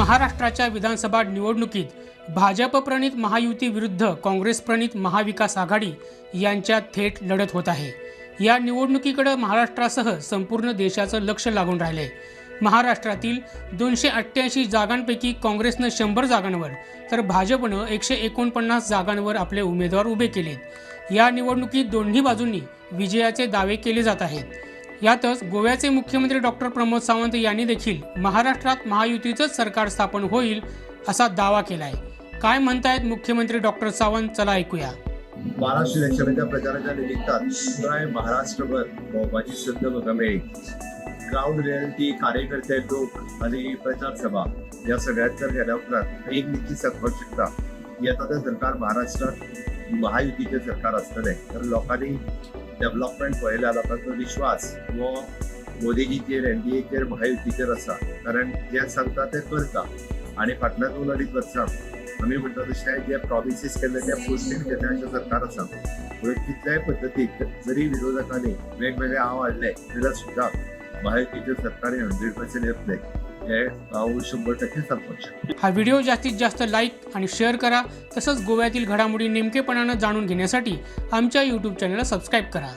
महाराष्ट्राच्या विधानसभा निवडणुकीत भाजप प्रणित महायुती विरुद्ध काँग्रेस प्रणित महाविकास आघाडी यांच्यात थेट लढत होत आहे. या निवडणुकीकडे महाराष्ट्रासह संपूर्ण देशाचं लक्ष लागून राहिले. महाराष्ट्रातील दोनशे अठ्ठ्याऐंशी जागांपैकी काँग्रेसनं शंभर जागांवर तर भाजपनं एकशे एकोणपन्नास जागांवर आपले उमेदवार उभे केलेत. या निवडणुकीत दोन्ही बाजूंनी विजयाचे दावे केले जात आहेत. यातच गोव्याचे मुख्यमंत्री डॉक्टर प्रमोद सावंत यांनी देखील महाराष्ट्रात महायुतीचंच सरकार स्थापन होईल असा दावा केलाय. काय म्हणतायत मुख्यमंत्री डॉक्टर सावंत? चला ऐकूया. महाराष्ट्र इलेक्शनच्या प्रचाराच्या निमित्तात पुराय महाराष्ट्रभर भोवपाची संद म्हाका ग्राउंड रियालिटी कार्यकर्ते लोक आणि प्रचार सभा या सगळ्यात जर गेल्या उपरांत एक निश्चित सांगपाक शकता येता सरकार महाराष्ट्रात महायुतीचे सरकार असतले तर लोकांनी डेव्हलपमेंट पळयल्या लोकांचो विश्वास. हो मोदीजीचेर एनडीएचेर महायुतीचेर आसा कारण जे सांगता ते करता. आणि फाटल्या दोन अडीच वर्सां आमी म्हणटा तशें जे प्रॉमिसीस केल्ले ते फुलफील केले अशें सरकार आसा म्हणून कितल्याय पद्दतीक जरी विरोधकांनी वेगवेगळे आव हाडले जाल्यार सुद्दां महायुतीचे सरकार हंड्रेड पर्सेंट येतले शंभर टक्के हा व्हिडिओ जास्तीत जास्त लाईक आणि शेअर करा. तसंच गोव्यातील घडामोडी नेमकेपणानं जाणून घेण्यासाठी आमच्या यूट्यूब चॅनलला सबस्क्राईब करा.